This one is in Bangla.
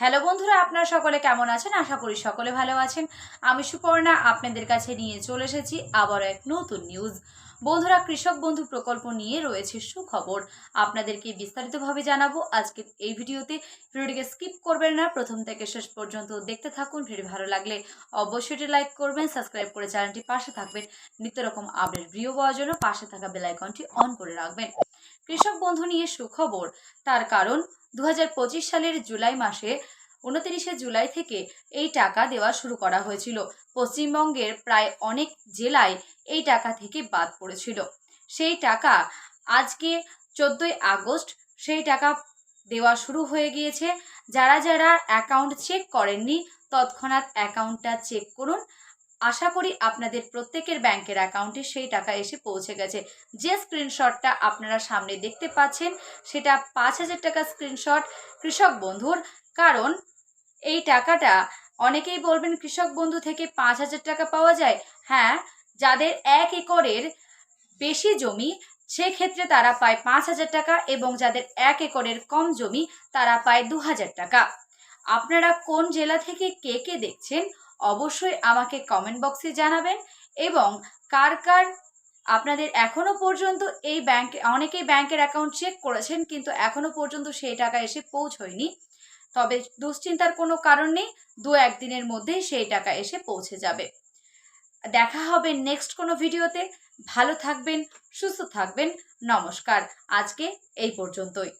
হ্যালো বন্ধুরা, আপনারা সকলে কেমন আছেন? আশা করি সকলে ভালো আছেন। আমি সুপর্ণা, আপনাদের কাছে নিয়ে চলে এসেছি আবারও এক নতুন নিউজ বন্ধুরা, কৃষক বন্ধু প্রকল্প নিয়ে রয়েছে সুখবর। আপনাদেরকে বিস্তারিতভাবে জানাব আজকে এই ভিডিওতে। ভিডিওটিকে স্কিপ করবেন না, প্রথম থেকে শেষ পর্যন্ত দেখতে থাকুন। ভিডিও ভালো লাগলে অবশ্যই লাইক করবেন সাবস্ক্রাইব করে চ্যানেলটি পাশে থাকবেন। নিত্য রকম আপডেট ভিডিও পাওয়ার জন্য পাশে থাকা বেল আইকনটি অন করে রাখবেন। কৃষক বন্ধু নিয়ে সুখবর। তার কারণ দু হাজার পঁচিশ সালের জুলাই মাসে, উনত্রিশে জুলাই থেকে এই টাকা দেওয়া শুরু করা হয়েছিল। পশ্চিমবঙ্গের প্রায় অনেক জেলায় এই টাকা থেকে বাদ পড়েছিল। সেই টাকা আজকে চোদ্দোই আগস্ট সেই টাকা দেওয়া শুরু হয়ে গিয়েছে। যারা যারা অ্যাকাউন্ট চেক করেননি, তৎক্ষণাৎ অ্যাকাউন্টটা চেক করুন। আশা করি আপনাদের প্রত্যেকের ব্যাংকের অ্যাকাউন্টে সেই টাকা এসে পৌঁছে গেছে। যে স্ক্রিনশটটা আপনারা সামনে দেখতে পাচ্ছেন, সেটা পাঁচ হাজার টাকা স্ক্রিনশট। কৃষক বন্ধুর, কারণ এই টাকাটা অনেকেই বলবেন, কৃষক বন্ধু থেকে পাঁচ হাজার টাকা পাওয়া যায়? হ্যাঁ যাদের এক একরের বেশি জমি, সেক্ষেত্রে তারা পায় পাঁচ হাজার টাকা এবং যাদের এক একরের কম জমি, তারা পায় দু হাজার টাকা। আপনারা কোন জেলা থেকে কে কে দেখছেন, অবশ্যই আমাকে কমেন্ট বক্সে জানাবেন এবং কার কার আপনাদের এখনও পর্যন্ত এই ব্যাংকে অনেকেই ব্যাংকের অ্যাকাউন্ট চেক করেছেন কিন্তু এখনও পর্যন্ত সেই টাকা এসে পৌঁছয়নি। তবে দুশ্চিন্তার কোনো কারণ নেই, দু একদিনের মধ্যেই সেই টাকা এসে পৌঁছে যাবে। দেখা হবে নেক্সট কোনো ভিডিওতে। ভালো থাকবেন, সুস্থ থাকবেন, নমস্কার। আজকে এই পর্যন্তই।